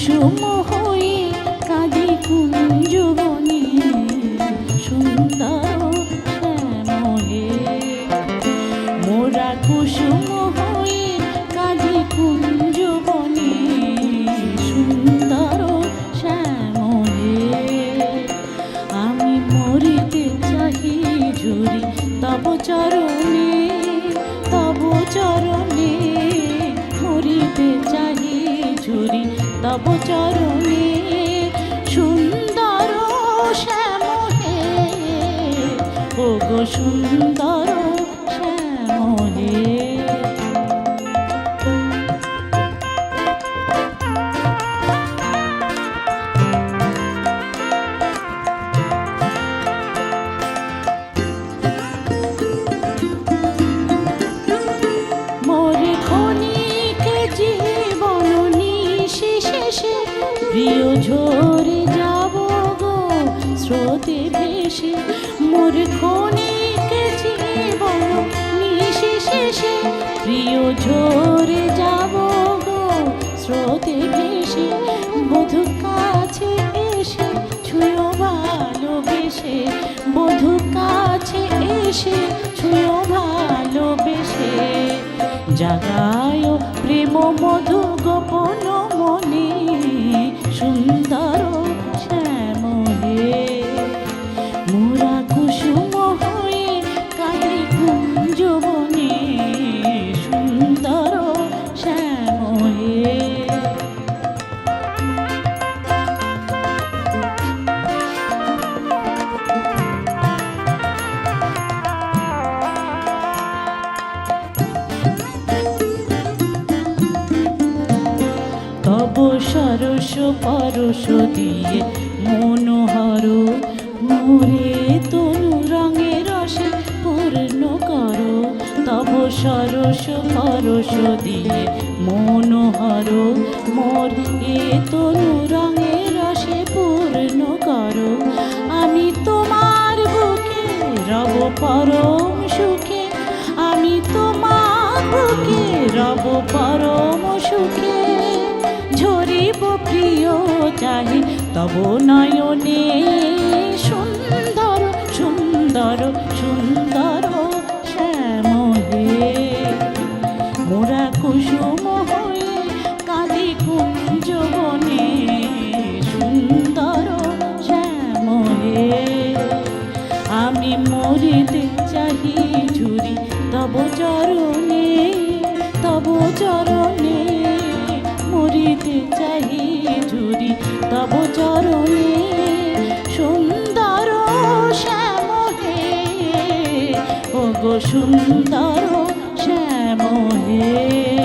কুসুম হয়ে কাঁদে কুঞ্জবনে, সুন্দর মহে মোরা কুসুম হয়ে কাঁদে কুঞ্জবনে, সুন্দর শ্যামহে আমি মরিতে চাহি ঝুরি, তব চরণে তব চরণে তব চরণে সুন্দর শ্যাম হে। সুন্দর শ্যাম প্রিয় ঝরে যাব গো, স্রোতে ভেসে মোর ক্ষণিক জীবন নিশেষে প্রিয় ঝরে যাব গো, স্রোতে ভেসে বধু কাছে এসে ছুঁয়ো ভালোবেসে বধু কাছে এসে ছুঁয়ো ভালোবেসে জাগায় প্রেম মধু গোপন মনে সুন্দর সরস পরশ দিয়ে মনোহর। মোরে তনু রঙে রসে, পূর্ণ করো। তব সরস পরশ দিয়ে মনোহর। মোর এ তনু রঙে ঝরিব প্রিয় চাহি তব নয়নে সুন্দর সুন্দর সুন্দর শ্যাম হে মোরা কুসুম হয়ে কাঁদি কুঞ্জ বনে সুন্দর শ্যাম হে আমি মরিতে চাহি ঝুরি, তব চরণে তব চরণে সুন্দর শ্যাম হে